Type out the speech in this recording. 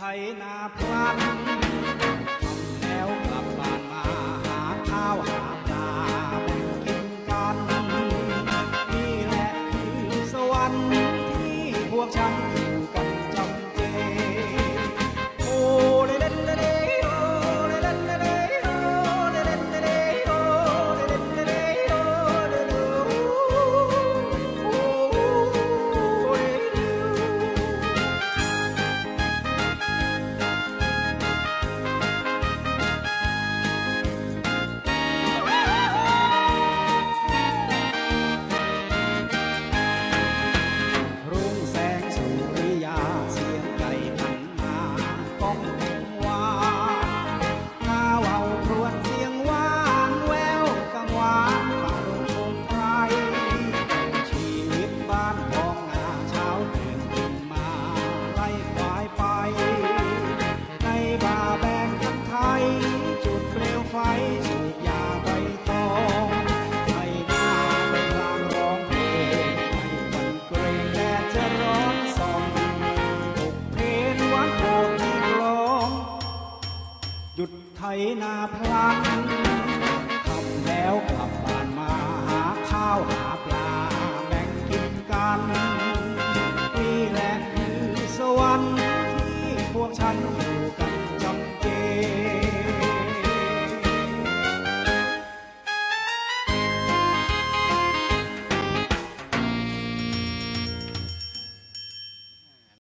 ไถนาพลันทำแล้วกลับบ้านมาหาข้าวหาปลาแบ่งกินกันนี่แหละคือสวรรค์ที่พวกฉันอยู่ ไถนาพลังทำแล้วกลับบ้านมาหาข้าวหาปลาแบ่งกินกันนี่แหละคือสวรรค์ที่พวกฉัน